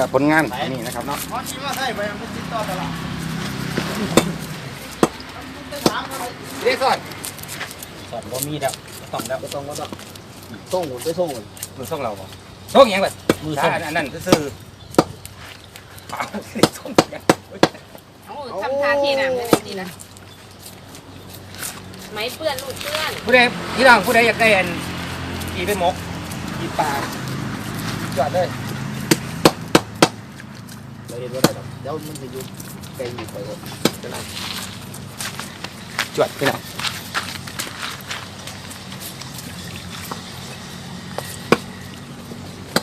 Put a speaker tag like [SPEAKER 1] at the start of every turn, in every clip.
[SPEAKER 1] กับผลงานนี่นะครับเนาะ
[SPEAKER 2] ขอชิมว่าใช่ไปมันติดต่อตลาด
[SPEAKER 1] เรียกก่อน
[SPEAKER 3] สอนบ่มีแล้วต้องแล้ว
[SPEAKER 2] ก็ต้องก็ต้องส่งหมดไปส่งหมด
[SPEAKER 1] มือส่งเราบ่ส่งหยังแบบ
[SPEAKER 3] มือ
[SPEAKER 1] ถ้า
[SPEAKER 3] ส่ง
[SPEAKER 1] อันนั้นซื่อๆเอาสิส่งหยัง
[SPEAKER 4] เอาทำท่าที่น้ำได้ไหมนี่นะไม้เปื้อนลูกเปื้อน
[SPEAKER 1] ผู้ใดพี่น้องผู้ใดอยากได้อันกีไปหมกกีปลาจอดเลย
[SPEAKER 2] เราเห็นว่าได้หรอกเดี๋ยวมันจะอยุ่ไกลอยู่ไปหมดจะไหน
[SPEAKER 1] จวดพี่น้อง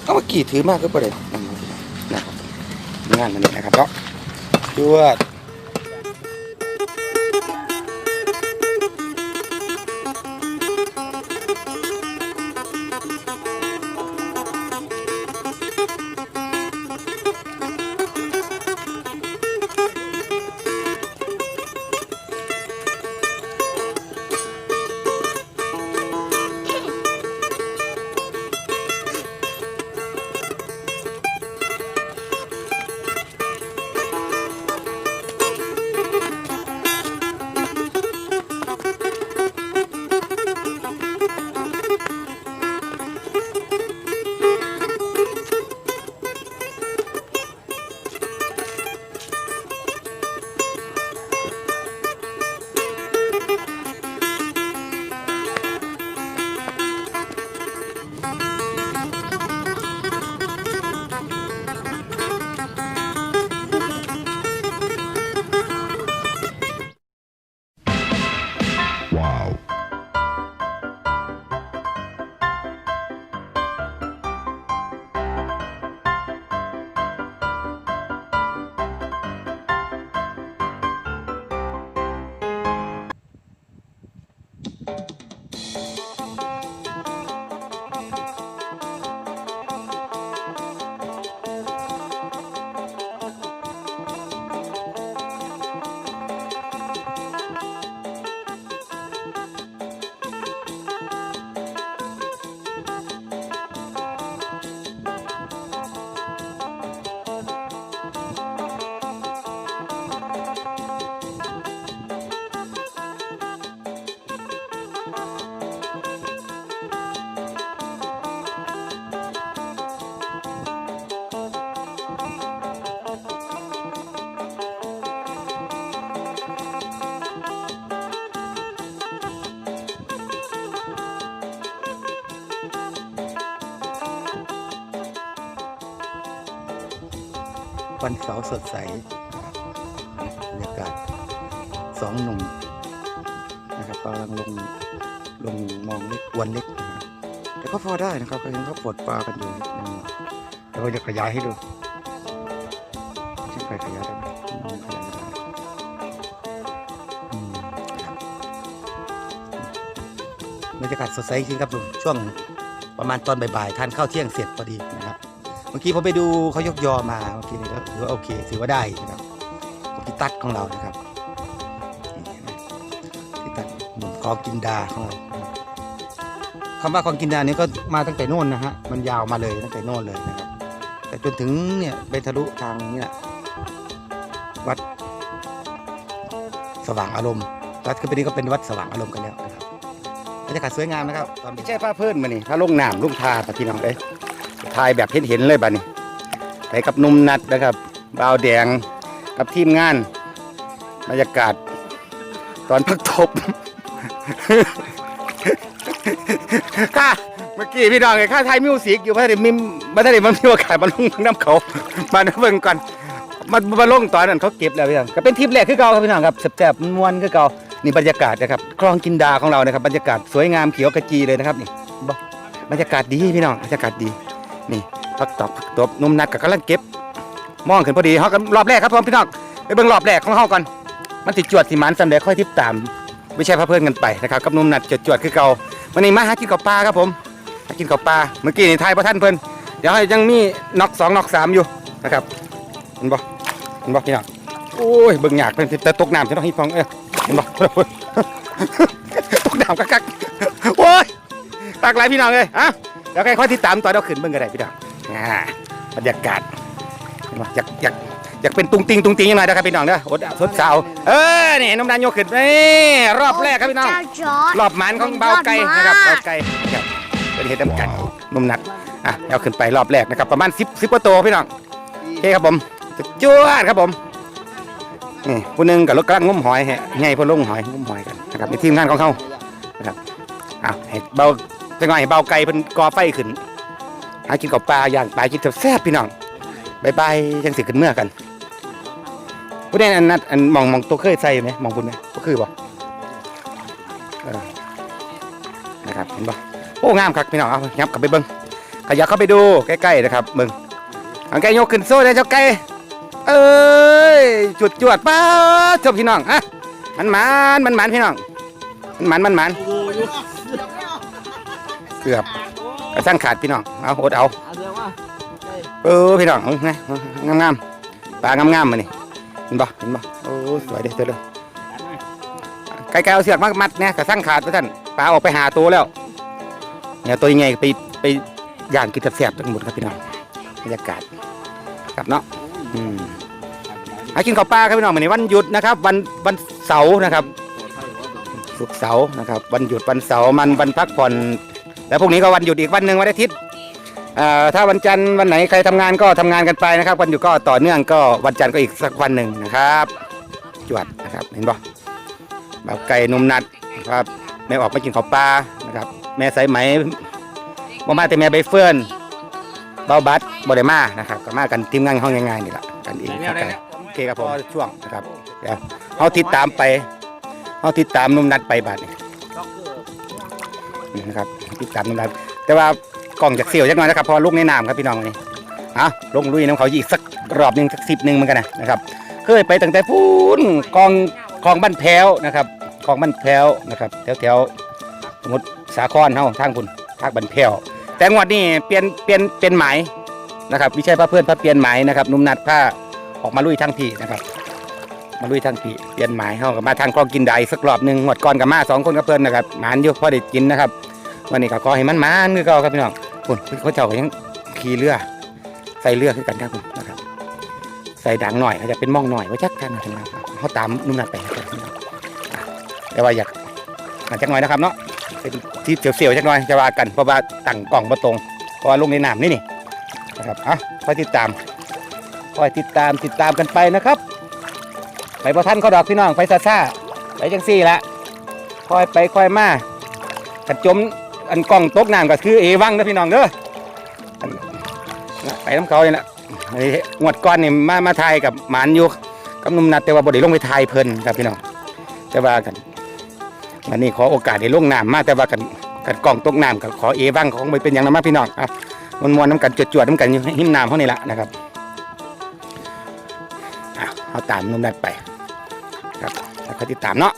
[SPEAKER 1] เอามากี่ถือมากก็ประเด็นนะครับงานมันเนี่ยนะครับเนาะจวด
[SPEAKER 5] วันเสาร์สดใสบรรยากาศสองหนุ่มนะครับกำลังลงลงมองเล็กวันเล็กนะครับแต่ก็พอได้นะครับก็ยังเขาปลดปลากันอยู่นิดนึงเดี๋ยวเราจะขยายให้ดูช่างไฟขยายได้ไหมขยายได้บรรยากาศสดใสจริงครับลุงช่วงประมาณตอนบ่ายๆทานข้าวเที่ยงเสร็จพอดีนะ เมื่อกี้ผมไปดูเขายกยอมาเมื่อกี้นี่ก็ถือว่าโอเค ถือว่าได้นะครับของพี่ตัดของเรานะครับนี่นะพี่ตัดหนุ่มกอกินดาของเราคำว่าของกินดานี้ก็มาตั้งแต่โน่นนะฮะมันยาวมาเลยตั้งแต่โน่นเลยนะครับ แต่จนถึงเนี่ยไปทะลุทางเนี่ยวัดสว่างอารมณ์วัดขึ้นไปนี้ก็เป็นวัดสว่างอารมณ์กันแล้วนะครับบรรยากาศสวยงามนะครับตอน
[SPEAKER 1] ไม่ใช่ผ้าเพิ่นมานี่ผ้าลงน้ำลุงทาปะพี่น้องเอ้ย ทายแบบเห็นเห็นๆเลยบัดนี้ไปกับนุ่มนัดนะครับบ่าวแดงกับทีมงานบรรยากาศ ตอนพักทบ ค่ะเมื่อกี้พี่น้องไอ้ข้าไทยมิวสิกอยู่พัทยมิมพัทยมันมีโอกาสมาลงน้ำเขา มาเบิ่งก่อนมามาลงตอนนั้นเขาเก็บแล้วพี่น้องก็เป็นทริปแรกคือเก่าครับพี่น้องครับแซ่บๆมวนคือเก่านี่บรรยากาศนะครับคลองกินดาของเรานะครับบรรยากาศสวยงามเขียวขจีเลยนะครับนี่บรรยากาศดีพี่น้องบรรยากาศดี นี่พักตบพักตบหนุ่มนัดกับกำลังเก็บ มองขึ้นพอดีเขากันรอบแรกครับพี่น้องไปเบิ่งรอบแรกของเขาก่อนมันติดจวดสิมันสำเร็จค่อยทิปตามไม่ใช่พระเพื่อนกันไปนะครับกับหนุ่มนัดจวดจวดคือเก่าวันนี้มาหากินกับปลาครับผมหากินกับปลาเมื่อกี้นี่ทายพระท่านเพิ่นเดี๋ยวยังมีน็อกสองน็อกสามอยู่นะครับเห็นบ่เห็นบ่พี่น้องโอ้ยเบิ่งยากเพิ่นแต่ตกน้ำจะต้องให้ฟังเอ้ยเห็นบ่ตกน้ำกักๆโอ้ยตากหลายพี่น้องเลยอะ เดี๋ยวใครค่อยติดตามต่อเดี๋ยวขึ้นเบิ่งกันได้พี่น้องอ่าบรรยากาศอยากอยากอยากเป็นตุงติงตุงติงยังไงนะครับพี่น้องเด้ออดเอาทดสาวเออนี่นมนานโยกขึ้นนี่รอบแรกครับพี่น้อง
[SPEAKER 6] เจ้าจอร์ด
[SPEAKER 1] รอบหมันของเบาไก่นะครับเบาไก่ครับเป็นเหตุจำกัดนมนัดอะเอาขึ้นไปรอบแรกนะครับ ประมาณ10 10กว่าตัวพี่น้องโอเคครับผมสุดยอดครับผมนี่ผู้หนึงกับรถกระงมหอยฮะไงพอลงหอยงมหอยกันนะครับในทีมงานของเขานะครับอะให้เบา จะไงเบาไก่เป็นกอไฟขึ้น หากินกับปลาอย่างปลากินแซ่บๆพี่น้องบายบายยังสิขึ้นเมื่อกันผู้ใดอันนัดอันมองมองตัวเคยใส่ไหมมองคุณไหมก็คือบ่เออนะครับเห็นปะโอ้งามครับพี่น้องเอายับกลับไปเบิ้งขยับเข้าไปดูใกล้ๆนะครับเบิ้งเอาไก่ยกขึ้นโซ่เลยเจ้าไก่เอ้ยจุดจวดป้าดจบพี่น้องอะมันหมันมันหมันพี่น้องมันหมันมันหมัน เกือบกระสั่งขาดพี่น้องเอาอดเอา
[SPEAKER 2] เอาเดี๋ยวว่า
[SPEAKER 1] เออพี่น้องเอาไงงามงามๆปลางามงามๆมานี่เห็นปะเห็นปะโอ้สวยเด้อเจอเลยไก่ๆเอาเสือกมามัดเนี่ยกระสั่งขาดไปท่านปลาออกไปหาตัวแล้วเนี่ยตัวยังไงไปไปย่างกินแซ่บๆทั้งหมดครับพี่น้องบรรยากาศครับเนาะอืมหากินข้าวปลาครับพี่น้องวันนี้วันหยุดนะครับ วันวันเสาร์นะครับศุกร์เสาร์นะครับ วันหยุดวันเสาร์มันวันพักผ่อน แล้วพรุ่งนี้ก็วันหยุดอีกวันหนึ่งวันอาทิตย์เอ่อถ้าวันจันทร์วันไหนใครทำงานก็ทำงานกันไปนะครับ วันหยุดก็ต่อเนื่องก็วันจันทร์ก็อีกสักวันหนึ่งนะครับจวดนะครับเห็นปะแบบไก่นมนัดครับไม่ออกมากินข้าวปลานะครับ แม่สายไหมบ่มาแต่แม่ใบเฟิร์นเบาบัตบ่ได้มานะครับก็มากันทีมงานห้องง่ายๆนี่แหละกันเอง
[SPEAKER 3] แน
[SPEAKER 1] ควรับ
[SPEAKER 3] ได้
[SPEAKER 1] กัน
[SPEAKER 3] แล้ว
[SPEAKER 1] โอเคครับผมช่วงนะครับเดี๋ยวเขาติดตามไปเขาติดตามนุ่มนัดไปบัดนี่นี่นะครับ ติดตามนุ่มนัดแต่ว่ากล่องจากเสี่ยวจักหน่อยนะครับเพอลูกในน้ำครับพี่น้องวันนี้อะลงลุยน้ำเขาอีกสักรอบหนึ่งสักสิบหนึ่งเหมือนกันนะครับเคยไปตั้งแต่พูนกองกองบ้านแพ้วนะครับกองบ้านแพ้วนะครับแถวแถวๆสมมติสาครเฮาทางคุณทางบันเพวแต่งวดนี้เปลี่ยนเปลี่ยนเปลี่ยนหมายนะครับวิชัยพระเพื่อนพระเปลี่ยนหมายนะครับนุ่มนัดผ้าออกมาลุยทางพี่นะครับมาลุยทางพี่เปลี่ยนหมายเฮากับมาทางคลองกินได้สักรอบหนึ่งงวดก่อนกับมาสองคนกับเพื่อนนะครับหมานอยู่พอได้กินนะครับ วันนี้ก็ขอให้มันมานคือเก่าครับพี่น้องคุณเขาเจ้าก็ยังขี่เรือ ใส่เรือคือกันครับคุณนะครับ ใส่ดังหน่อยเขาจะเป็นม่องหน่อยไว้จักกันนะครับเขาตามนุ่มนัดไปครับแต่ว่าอยากอยากจักหน่อยนะครับเนาะเป็นที่เสียวๆจักหน่อยจะว่ากันเพราะว่าตั้งกล่องมาตรงเพราะว่าลงในน้ำนี่นี่นะครับอะคอยติดตามคอยติดตามติดตามกันไปนะครับ ไปประทันเขาดอกพี่น้องไปซาซาไปจังซี่ละคอยไปคอยมาขัดจม อันกล่องตกน้ำก็คือเอวังนะพี่น้องเด้อะไปน้ำเขาเลยนะไอ้งวดก้อนนี่มามาทายกับหมานอยู่กับนุ่มนัดแต่ว่าบไดีลงไปทายเพลินครับพี่น้องจะว่ากันวันนี้ขอโอกาสได้ลงน้ำมาแต่ว่ากันกันกล่องตกน้ำกับขอเอบ้างของไปเป็นอย่างนั้นมาพี่น้องอะมวนมวนๆน้ำกันจวดจวดๆน้ำกันอยู่หิมน้ำเขานี่ละนะครับเอาตามนุ่มนัดไปครับแล้วก็ติดตามเนาะ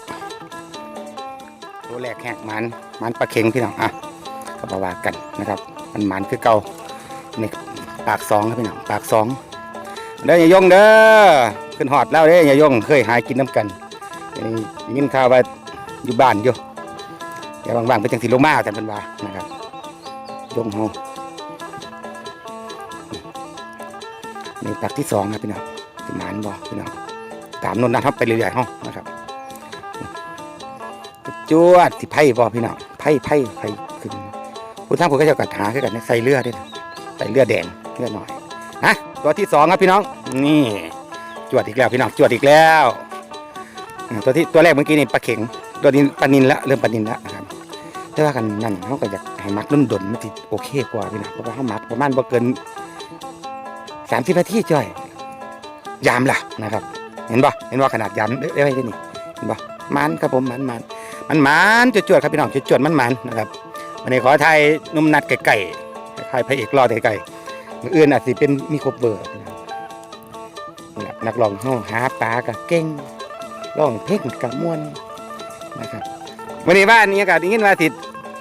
[SPEAKER 1] ตัวแรกแหกมันมันปลาเค็งพี่น้องอะก็มาว่ากันนะครับ มันมันคือเก่านี่ปากสองครับพี่น้องปากสองเด้ออย่ายงเด้อขึ้นหอดแล้วเด้ออย่ายงเคยหายกินน้ำกันยินข่าวว่าอยู่บ้านอยู่เดี๋ยวว่างๆไปจังสิลงมาแต่เป็นว่านะครับยงเฮานี่ตักที่สองนะพี่น้องสิหมานบ่พี่น้องตามนนท์นะครับไปเรื่อยๆเฮานะครับ จวดสิไพ่บ่พี่น้องไพ่ไพ่ไพ่ขึ้นผู้ทั้งผู้ก็จะกัดหาขึ้นกันนใส่เลือดด้วยนะใส่เลือดแดงเลือดหน่อยนะตัวที่สองครับพี่น้อง นี่จวดอีกแล้วพี่น้องจวดอีกแล้ว ตัวที่ตัวแรกเมื่อกี้นี่ปลาเข็งตัวนี้ปลานินละเริ่มปลานินละนะครับแต่ว่ากันนั่นเขาก็อยากให้มักนุ่นดนมันสิโอเคกว่าพี่นะเพราะว่าเขามักประมาณบ่เกินสามสิบนาทีจ้อยยามล่ะนะครับ เห็นบ่เห็นว่าขนาดยามได้ไว้นี่เห็นบ่มันครับผมมันมัน มันมันจวดๆครับพี่น้องจวดๆมันมันนะครับวันนี้ขอไทยนุ่มนัดไก่ๆคล้ายพระเอกรอดไก่ๆมืออื่นอาจสิเป็นมีครบเบอร์นะครับนักลองเฮาหาปลากับเก่งร้องเพลงกับมวนนะครับวันนี้บ้านนี้อากาศดีขึ้นมาติด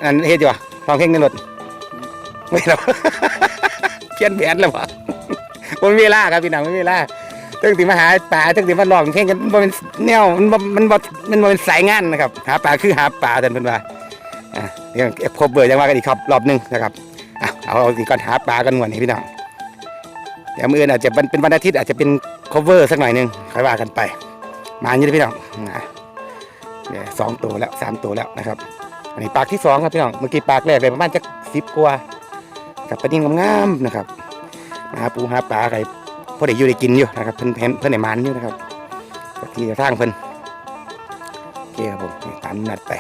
[SPEAKER 1] อันเฮ็ดอยู่วะร้องเพลงในรถไม่หรอกเพี้ยนแผนแล้ววะผมมีเวลาครับพี่น้องไม่มีเวลา ตั้งแต่มาหาป่าตั้งแต่มาร้องเพลงกันมันเป็นแนวมันบ่มันบ่มันบ่เป็นสายงานนะครับ หาป่าคือหาป่าแต่นเป็นว่าอะเดี๋ยวพบเบอร์ยังว่ากันอีกครับรอบหนึงนะครับอะเอาเอาสิก่อนหาป่ากันหวนนี่พี่น้องเดี๋ยวมืออื่นอาจจะเป็นเป็นวันอาทิตย์อาจจะเป็น cover สักหน่อยหนึงค่อยว่ากันไป มาอย่างนี้นะพี่น้องนะเนี่ยสองตัวแล้วสามตัวแล้วนะครับ อันนี้ปากที่สองครับพี่น้องเมื่อกี้ปากแรกเลยประมาณจะสิบกว่ากับปลานิ่มงามๆนะครับมาหาปูหาปลาอะไร อได้อยู่ได้กินอยู่นะครับเพิ่นเพิ่นเพิ่นได้มันอยู่นะครับก็ที่ทางเพิ่นโอเคครับผมตามนัดไป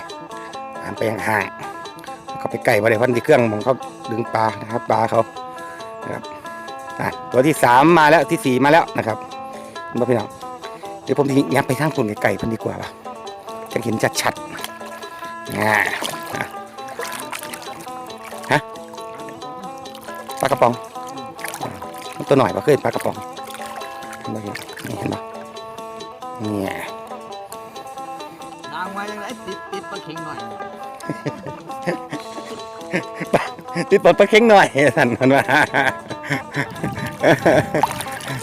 [SPEAKER 1] ตามไปห่างๆเขาไปไก่มาเลยพันที่เครื่องของเขาดึงปลานะครับปลาเขานะครับตัวที่สามมาแล้วที่สี่มาแล้วนะครับเห็นบ่พี่น้องเดี๋ยวผมจะยับไปทางคนไก่ๆเพิ่นดีกว่าว่ะจะเห็นชัดๆอ่าปลากระป๋อง ตัวหน่อยปลาเคยปลากระป๋องเห็นไหมนี่เห็นปะเนี่ย
[SPEAKER 2] นางมายังไงติดติดปลาเข็งหน่อย
[SPEAKER 1] ติดปลดปลาเค็งหน่อยสั่นมันว่า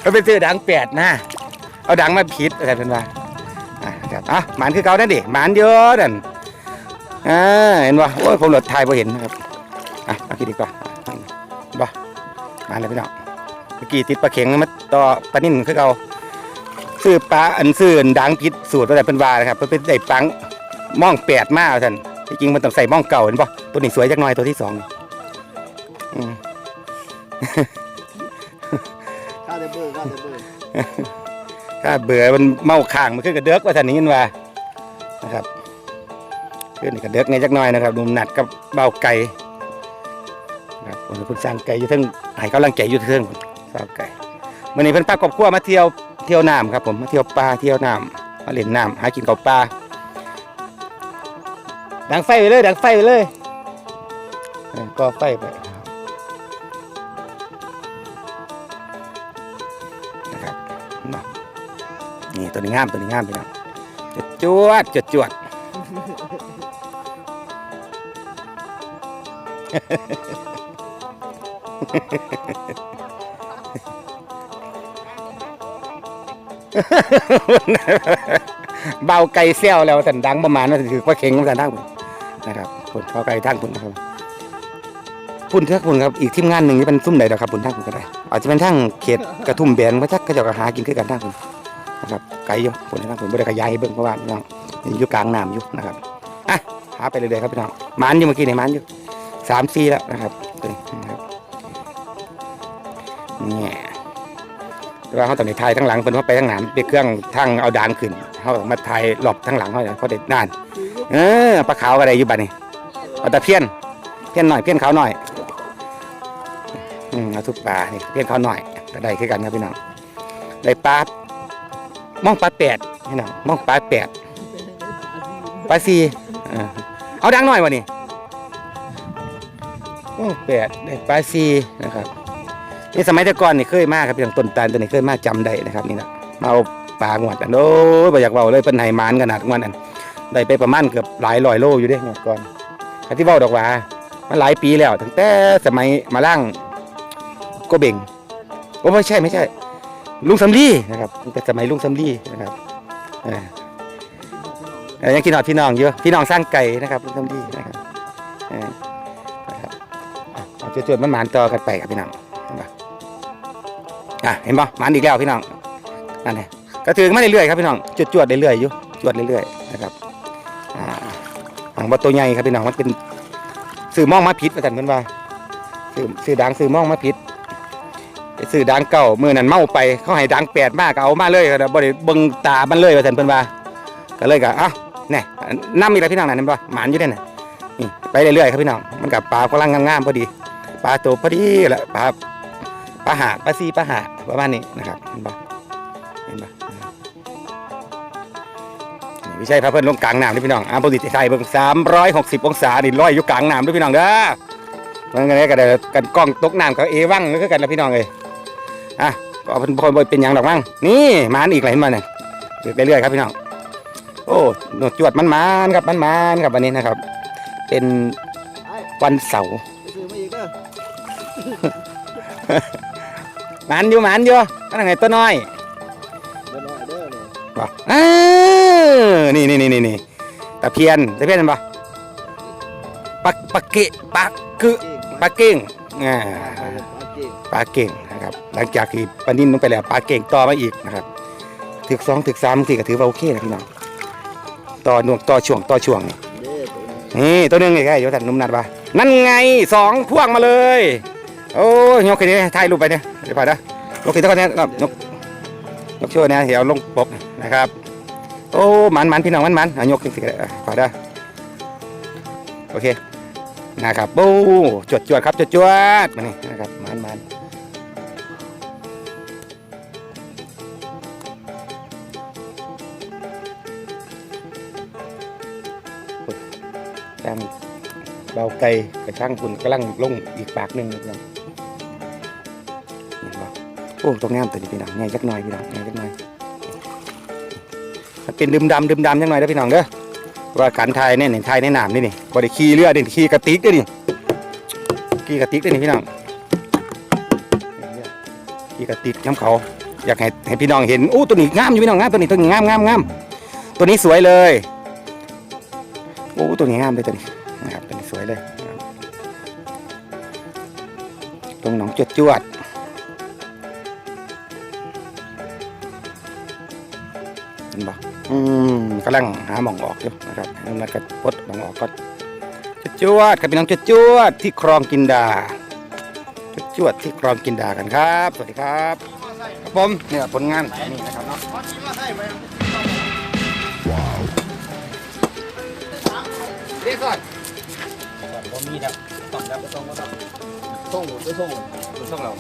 [SPEAKER 1] ก็เป็นซื้อดังแปดนะเอาดังมาผิดอะไรเป็นว่าอะครับอะหมานคือเก่านั่นดิหมานเยอะนั่นอ่าเห็นปะโอ้ยผมหลดถ่ายพอเห็นนะครับอะเอาคิดดีกว่าบ่มาแล้วพี่น้อง เมื่อกี้ติดปลาเข็งมาต่อปลานิ่นคือเขาซื้อปลาอันซื้ออันดังพิษสูตรว่าแต่เป็นวานะครับเป็นได้ปังม่องแปดมาเอาท่านที่จริงมันต้องใส่ม่องเก่าเห็นปะตัวนี้สวยจักหน่อยตัวที่สองอ
[SPEAKER 2] ข้าเดเบอร์ข้าเดเบอร์
[SPEAKER 1] ถ้าเบื่อมันเมาข้างมันขึ้นกระเดือกว่าท่านนี้นว่านะครับขึ้นกระเดือกในจักหน่อยนะครับดุมหนัดกับเบาไก่ครับผมเป็นคนสร้างไก่อยู่เทั้งให้กำลังใจอยู่เทั้ง สร้างไก่วันนี้เพิ่นพาครอบครัวมาเที่ยวเที่ยวน้ำครับผมมาเที่ยวปลาเที่ยวน้ำมาเล่นน้ำหากินกับปลาดังไฟไปเลยดังไฟไปเลยก็ไฟไปนะครับน,นี่ตัวนี้งามตัวนี้งามไปนะจุดจวดจุดจวดเเบาไก่เซี่ยวแล้วสันดังประมาณนั้นถือว่าเข่งของสันดังนะครับพุ่นเขาไก่ทั้งพุ่นะครับพุ่นเท่าพุ่นครับอีกทีมงานหนึ่งนี่เป็นซุ่มไหนดอครับพุ่นทั้งพุ่นก็ได้อาจจะเป็นทั้งเขตกระทุ่มแบนพระจักก็จะหากินคือกันทั้งพุ่นนะครับไก่อยู่พุ่นทั้งพุ่นไม่ได้ขยายให้เบิ่งเพราะว่าน้องอยู่กลางน้ำอยู่นะครับอะหาไปเรื่อยๆครับพี่น้องมันอยู่เมื่อกี้เนี่ยหมันอยู่สามสี่แล้วนะครับนะครับเนี่ย แต่ว่าเขาต้องได้ถ่ายทั้งหลังเพิ่นว่าไปทั้งหน้าไปเครื่องทั้งเอาดานขึ้นเขาต้องมาถ่ายหลบทั้งหลังเขาเขาได้นาน เออปลาขาวก็ได้อยู่บัดนี้เอาแต่เพี้ยนเพี้ยนหน่อยเพี้ยนขาวหน่อยอืมเอาทุกปลานี่เพี้ยนขาวหน่อยก็ได้คือกันครับพี่น้องได้ปลามองปลาแปดพี่น้องมองปลาแปดปลาสี่เออเอาดังหน่อยวะนี่มองแปดได้ปลาสี่นะครับ นี่สมัยแต่ก่อนนี่เคยมากครับอย่างต้นตาลตัวนี้เคยมากจำได้นะครับนี่นะมาเอาปลางวดอันโอ้ยอยากเบาเลยเป็นไหมานขนาดงวดอันได้ไปประมาณเกือบหลายร้อยโลอยู่เด้งวดก่อนอันที่เว้าดอกว่ามันหลายปีแล้วตั้งแต่สมัยมาล่างโกเบ่งโอ้ไม่ใช่ไม่ใช่ ลุงสำลีนะครับตั้งแต่สมัยลุงสำลีนะครับออเออยังกินหอดพี่น้องอยู่พี่น้องสร้างไก่นะครับลุงสำลีนะครับเออนะครับอ่าจวดๆมันหมานต่อกันไปครับพี่น้อง อะเห็นป่ะมันอีกแล้วพี่น้องนั่นแหละก็ถือมาเรื่อยๆครับพี่น้องจวดจวดๆเรื่อยๆอยู่จวดเรื่อยๆนะครับอ่าหางบตัวใหญ่ครับพี่น้องมันเป็นสื่อมองมาพิษประจันเพื่อนว่าสื่อสื่อดังสื่อมองมาพิษสื่อดังเก่าเมื่อนั้นเมาไปเขาให้ดังแปดมากก็เอามาเลยครับบ่ได้เบิ่งตามันเลยประจันเพื่อนว่าก็เลยก็อ้าเนี่ยน้ำอีกแล้วพี่น้องนั่นเห็นป่ะหมานอยู่เนี่ยนี่ไปเรื่อยๆครับพี่น้องมันกับปลากำลังงามๆพอดีปลาตัวพอดีแหละปลา ปลาหาปลาซีปลาหาประมาณนี้นะครับเห็นปะเห็นปะนี่ไม่ใช่พระเพิ่นลงกลางน้ำนี่พี่น้องอ่าปกติไทยเบิ่งสามร้อยหกสิบองศานี่ลอยอยู่กลางน้ำด้วยพี่น้องเด้อมันกันกันกันกล้องตกน้ำกับเอวังก็คือกันนะพี่น้องเลยอะก็เพิ่นบ่บ่เป็นหยังดอกมั้งนี่มานอีกแล้วเห็นมาเนี่ยเรื่อยเรื่อยๆครับพี่น้องโอ้หนวดจวดมันมานๆครับมันมานๆครับวันนี้นะครับ เป็นวันเสาร์
[SPEAKER 2] ไปซื้อมาอีกเด้อ
[SPEAKER 1] หมันอยู่หมันอยู่นั่นไงตัวน้อย
[SPEAKER 2] เด้อหน่อยเด้อเนี่ย
[SPEAKER 1] บอกเออนี่นี่นี่นี่นี่ตะเพียนตะเพียนเห็นปะปักปักเกะปักคือ
[SPEAKER 2] เก่ง
[SPEAKER 1] ปักเก่งอ่า
[SPEAKER 2] ปลาเก่ง
[SPEAKER 1] ปลาเก่งนะครับ หลังจากที่ปลานิ่นลงไปแล้วปลาเก่งต่อมาอีกนะครับถึกสองถึกสามสี่ก็ถือว่าโอเคนะพี่น้องต่อหน่วงต่อช่วงต่อช่วงนี่
[SPEAKER 2] เด้อตัวนี้
[SPEAKER 1] นี่ตัวหนึงไงไงเดี๋ยวท่านนุ่มนัดว่านั่นไงสองพ่วงมาเลย โอ้ยยกขึ้นนี่ถ่ายรูปไปเนี่ยเดี๋ยวพอนะยกขึ้นตะก้อนเนี่ยยกยกช่วยนะเดี๋ยวลงปกนะครับ โอ้หมันหมันพี่น้องหมันหมันเอายกขึ้นสิก็ได้อะขอได้โอเคนะครับโอ้จวดจวดครับจวดจวดมานี่นะครับหมันหมันช่างเบาไก่กับช่างคุณกำลังลงอีกปากหนึ่งนะครับเห็นปะ โอ้ตรงงามตัวนี้พี่น้องง่ายจักหน่อยพี่น้องง่ายจักหน่อยมันเป็นดื่มดำดื่มดำยังไงนะพี่น้องเด้อว่าการทายเนี่ยนี่ทายในน้ำนี่นี่บริขี่เรือเด่ขี่กระติกด้อนี่ขี่กระติกด้อนี่พี่น้องขี่กระติกน้ำเขาอยากให้ให้พี่น้องเห็นอู้ตัวนี้งามอยู่พี่น้องงามตัวนี้ตัวนี้งามงามงามตัวนี้สวยเลยโอ้ตัวนี้งามเลยตัวนี้นะครับตัวนี้สวยเลยตรงหนองจวดจวด อืมกำลังหาหมองออกอยู่นะครับน้ำนัดก็ปลดหมองออกก็จวดๆครับพี่น้องจวดๆที่คลองกินดาจวดๆที่คลองกินดากันครับ สวัสดีครับครับผมเนี่ยผลงานนี่นะครับเนาะเรียกก่อน
[SPEAKER 3] สอนบ่มีแล้วสอนแล้วก็ต้องก็ต้อง
[SPEAKER 2] ส่งไปส่ง
[SPEAKER 1] ดูช่องเรา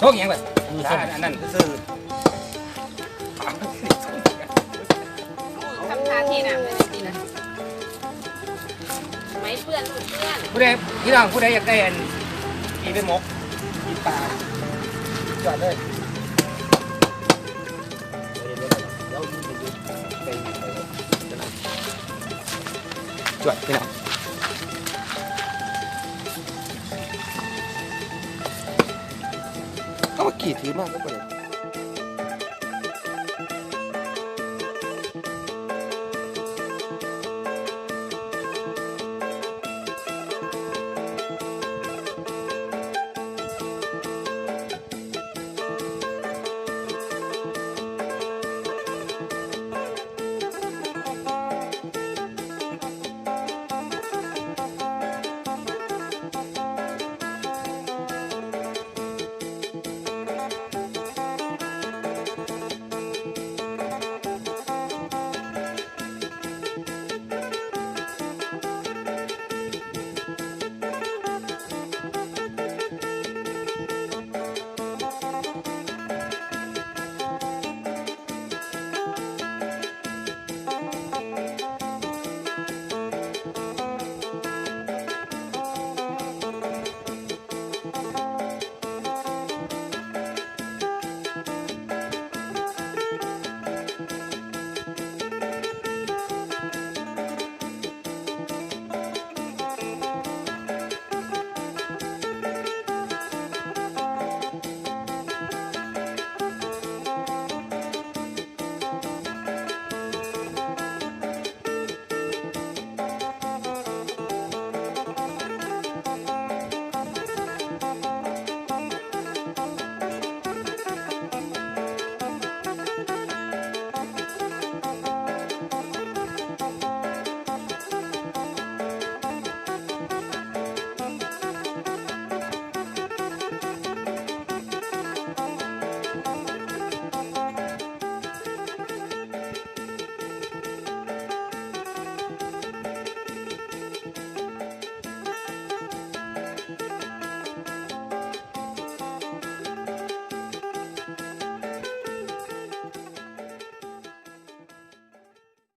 [SPEAKER 1] ช่องยังไง
[SPEAKER 3] มือ
[SPEAKER 1] ใช่
[SPEAKER 3] ส่ง
[SPEAKER 1] อันนั้นซื้อ
[SPEAKER 4] ทำท่าที่น่ะไม่ดีนะไม่เปื้อนลูกเปื้อน
[SPEAKER 1] ผู้ใดพี่น้องผู้ใดอยากได้อันกีเป็นมกกีปลาจอดเลย
[SPEAKER 2] เดี๋ยวมันจอยู่ไกลอยู่ไปครับ
[SPEAKER 1] จวดพี่น้องเอามากี่ถือมากก็ไปเลย